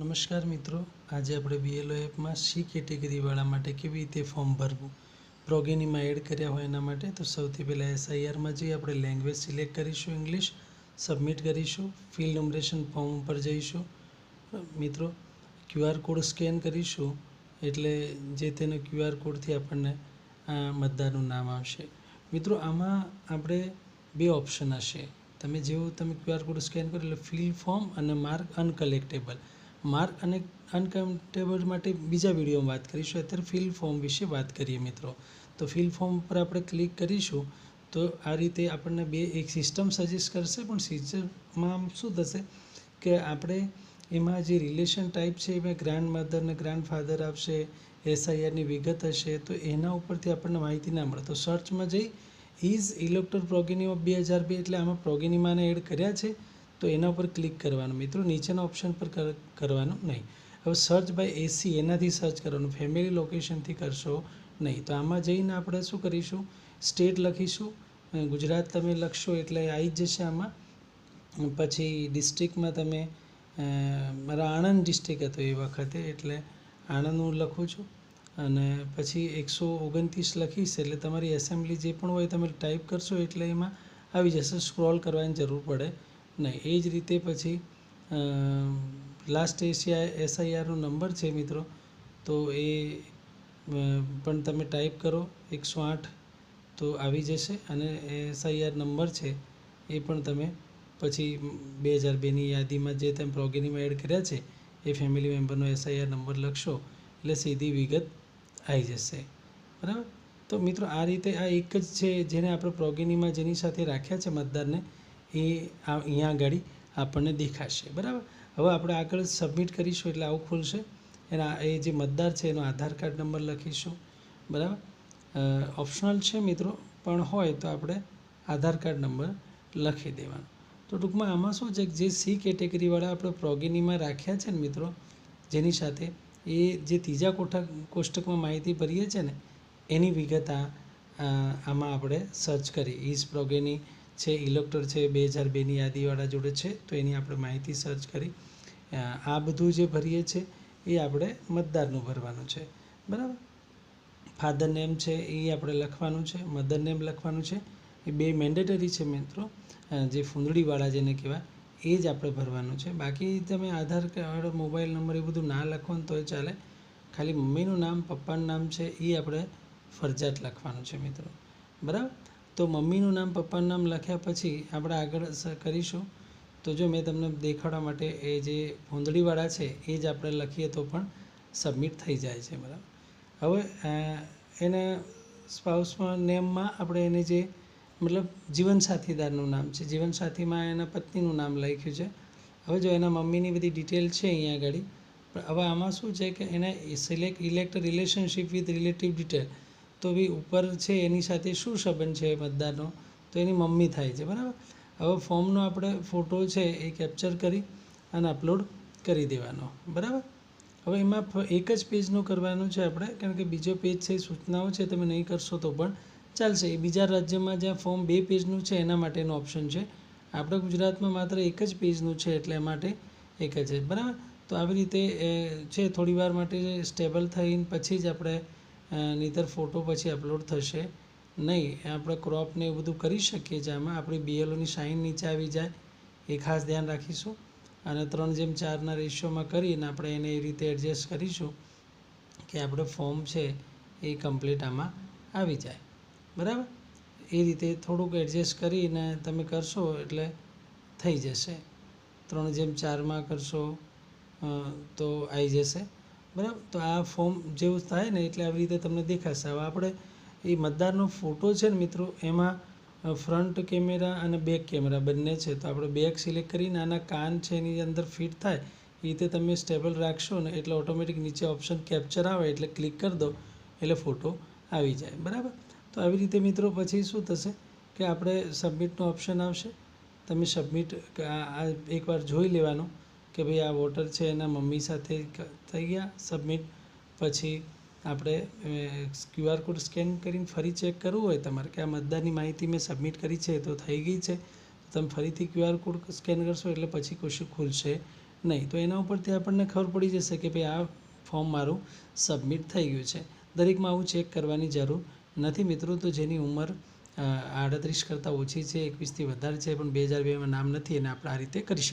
નમસ્કાર મિત્રો, આજે આપણે બીએલઓ એપમાં સી કેટેગરીવાળા માટે કેવી રીતે ફોર્મ ભરવું? પ્રોગેનીમાં એડ કર્યા હોય એના માટે, તો સૌથી પહેલાં એસઆઈઆરમાં જઈ આપણે લેંગ્વેજ સિલેક્ટ કરીશું ઇંગ્લિશ સબમિટ કરીશું ફિલ નંબરેશન ફોર્મ ઉપર જઈશું. મિત્રો ક્યુઆર કોડ સ્કેન કરીશું, એટલે જે તેનો ક્યુઆર કોડથી આપણને મતદારનું નામ આવશે. મિત્રો, આમાં આપણે બે ઓપ્શન હશે. તમે જેવું તમે ક્યુઆર કોડ સ્કેન કરો એટલે ફિલ ફોર્મ અને માર્ક અનકલેક્ટેબલ માર્ક અને અનકમ્ફર્ટેબલ માટે બીજા વિડીયોમાં વાત કરીશું. અત્યારે ફિલ ફોર્મ વિશે વાત કરીએ મિત્રો. તો ફિલ ફોર્મ પર આપણે ક્લિક કરીશું તો આ રીતે આપણને બે એક સિસ્ટમ સજેસ્ટ કરશે. પણ સિસ્ટમમાં શું થશે કે આપણે એમાં જે રિલેશન ટાઈપ છે, એમાં ગ્રાન્ડ મધર ને ગ્રાન્ડ ફાધર આપશે એસઆઈઆરની વિગત હશે, તો એના ઉપરથી આપણને માહિતી ના મળે. તો સર્ચમાં જઈ ઇઝ ઇલેક્ટર પ્રોગેનીમા બે હજાર બે એટલે આમાં પ્રોગેનીમાને એડ કર્યા છે. તો એના ઉપર ક્લિક કરવાનું. મિત્રો, નીચેના ઓપ્શન પર કર- કરવાનું નહીં. હવે સર્ચ બાય એસી એનાથી સર્ચ કરવાનું. ફેમિલી લોકેશનથી કરશો નહીં. તો આમાં જઈને આપણે શું કરીશું? સ્ટેટ લખીશું. ગુજરાત તમે લખશો એટલે આવી જ જશે આમાં. પછી ડિસ્ટ્રિક્ટમાં તમે મારા આણંદ ડિસ્ટ્રિક્ટ હતો એ વખતે એટલે આણંદ હું લખું છું. અને પછી એકસો ઓગણત્રીસ લખીશ એટલે તમારી એસેમ્બલી જે પણ હોય તમે ટાઈપ કરશો એટલે એમાં આવી જશે. સ્ક્રોલ કરવાની જરૂર પડે. નહીં, એ જ રીતે પછી લાસ્ટ એશિયા એસઆઈઆરનો નંબર છે મિત્રો, તો એ પણ તમે ટાઈપ કરો, એકસો આઠ, તો આવી જશે અને એસઆઈઆર નંબર છે, એ પણ તમે પછી બે હજાર બેની યાદીમાં જે તમે પ્રોગેનીમાં એડ કર્યા છે, એ ફેમિલી મેમ્બરનો એસઆઈઆર નંબર લખશો, એટલે સીધી વિગત આવી જશે. બરાબર? તો મિત્રો આ રીતે આ એક જ છે જેને આપણે પ્રોગેનીમાં જેની સાથે રાખ્યા છે મતદારને એ અહીંયા આગળ આપણને દેખાશે. બરાબર? હવે આપણે આગળ સબમિટ કરીશું એટલે આવું ખુલશે. એના એ જે મતદાર છે એનો આધાર કાર્ડ નંબર લખીશું. બરાબર? ઓપ્શનલ છે મિત્રો, પણ હોય તો આપણે આધાર કાર્ડ નંબર લખી દેવાનો. તો ટૂંકમાં આમાં શું છે જે સી કેટેગરીવાળા આપણે પ્રોગેનીમાં રાખ્યા છે ને મિત્રો, જેની સાથે એ જે ત્રીજા કોઠા, કોષ્ટકમાં માહિતી ભરીએ છે ને, એની વિગત આ- આમાં આપણે સર્ચ કરી ઇઝ પ્રોગેની છે ઇલેક્ટર છે, બે હજાર બેની યાદીવાળા જોડે છે, તો એની આપણે માહિતી સર્ચ કરી. આ બધું જે ભરીએ છે, એ આપણે મતદારનું ભરવાનું છે. બરાબર? ફાધર નેમ છે, એ આપણે લખવાનું છે મધર નેમ લખવાનું છે. એ બે મેન્ડેટરી છે મિત્રો. જે ફૂંદડીવાળા જેને કહેવાય, એ જ આપણે ભરવાનું છે. બાકી તમે આધાર કાર્ડ, મોબાઈલ નંબર એ બધું ના લખો ને તોય ચાલે. ખાલી મમ્મીનું નામ, પપ્પાનું નામ છે, એ આપણે ફરજિયાત લખવાનું છે મિત્રો. બરાબર? તો મમ્મીનું નામ, પપ્પાનું નામ લખ્યા પછી આપણે આગળ કરીશું. તો જો મેં તમને દેખાડવા માટે એ જે ભૂંદડીવાળા છે, એ જ આપણે લખીએ તો પણ સબમિટ થઈ જાય છે, બરાબર. હવે એના સ્પાઉસમાં, નેમમાં આપણે એને જે મતલબ જીવનસાથીદારનું નામ છે, જીવનસાથીમાં એના પત્નીનું નામ લખ્યું છે. હવે જો એના મમ્મીની બધી ડિટેલ છે અહીંયા આગળ. હવે આમાં શું છે કે એને select elect relationship with relative detail. તો બી ઉપર છે, એની સાથે શું સંબંધ છે મતદારનો? તો એની મમ્મી થાય છે, બરાબર? હવે ફોર્મનો આપણે ફોટો છે એ કેપ્ચર કરી અને અપલોડ કરી દેવાનો, બરાબર? હવે એમાં એક જ પેજનું કરવાનું છે આપણે, કારણ કે બીજો પેજ છે, સૂચનાઓ છે, તમે નહીં કરશો તો પણ ચાલશે. એ બીજા રાજ્યમાં જ્યાં ફોર્મ બે પેજનું છે, એના માટેનું ઓપ્શન છે. આપણે ગુજરાતમાં માત્ર એક જ પેજનું છે, એટલે માટે એક જ બરાબર? તો આવી રીતે છે થોડી વાર માટે સ્ટેબલ થઈને પછી જ આપણે નહીંતર ફોટો પછી અપલોડ થશે. નહીં, આપણે ક્રોપને એવું બધું કરી શકીએ આમાં આપણી બીએલઓની સાઇન નીચે આવી જાય. એ ખાસ ધ્યાન રાખીશું. અને ત્રણ જેમ ચારના રેશિયોમાં કરીને આપણે એને એ રીતે એડજસ્ટ કરીશું કે આપણે ફોર્મ છે એ કમ્પ્લીટ આમાં આવી જાય. બરાબર? એ રીતે થોડુંક એડજસ્ટ કરીને તમે કરશો એટલે થઈ જશે. ત્રણ જેમ ચારમાં કરશો તો આવી જશે. બરાબર? તો આ ફોર્મ જેવું થાય ને એટલે આવી રીતે તમને દેખાશે. હવે આપણે એ મતદારનો ફોટો છે ને મિત્રો, એમાં ફ્રન્ટ કેમેરા અને બેક કેમેરા બંને છે. તો આપણે બેક સિલેક્ટ કરીને આના કાન છે એની અંદર ફિટ થાય, એ રીતે તમે સ્ટેબલ રાખશો ને એટલે ઓટોમેટિક નીચે ઓપ્શન કેપ્ચર આવે એટલે ક્લિક કરી દો, એટલે ફોટો આવી જાય. બરાબર? તો આવી રીતે મિત્રો પછી શું થશે કે આપણે સબમિટનો ઓપ્શન આવશે. તમે સબમિટ આ એકવાર જોઈ લેવાનું. કે ભાઈ આ વોટર છે એના મમ્મી સાથે થઈ ગયા સબમિટ પછી આપણે ક્યુઆર કોડ સ્કેન કરીને ફરી ચેક કરવું હોય તમારે, કે આ મતદારની માહિતી મેં સબમિટ કરી છે તો થઈ ગઈ છે. તમે ફરીથી ક્યુઆર કોડ સ્કેન કરશો એટલે પછી કશું ખુલશે નહીં. તો એના ઉપરથી આપણને ખબર પડી જશે કે ભાઈ આ ફોર્મ મારું સબમિટ થઈ ગયું છે. દરેકમાં આવું ચેક કરવાની જરૂર નથી મિત્રો. તો જેની ઉંમર આડત્રીસ કરતાં ઓછી છે, એકવીસથી વધારે છે, પણ બે હજાર બેમાં નામ નથી, એને આપણે આ રીતે કરી શકીએ.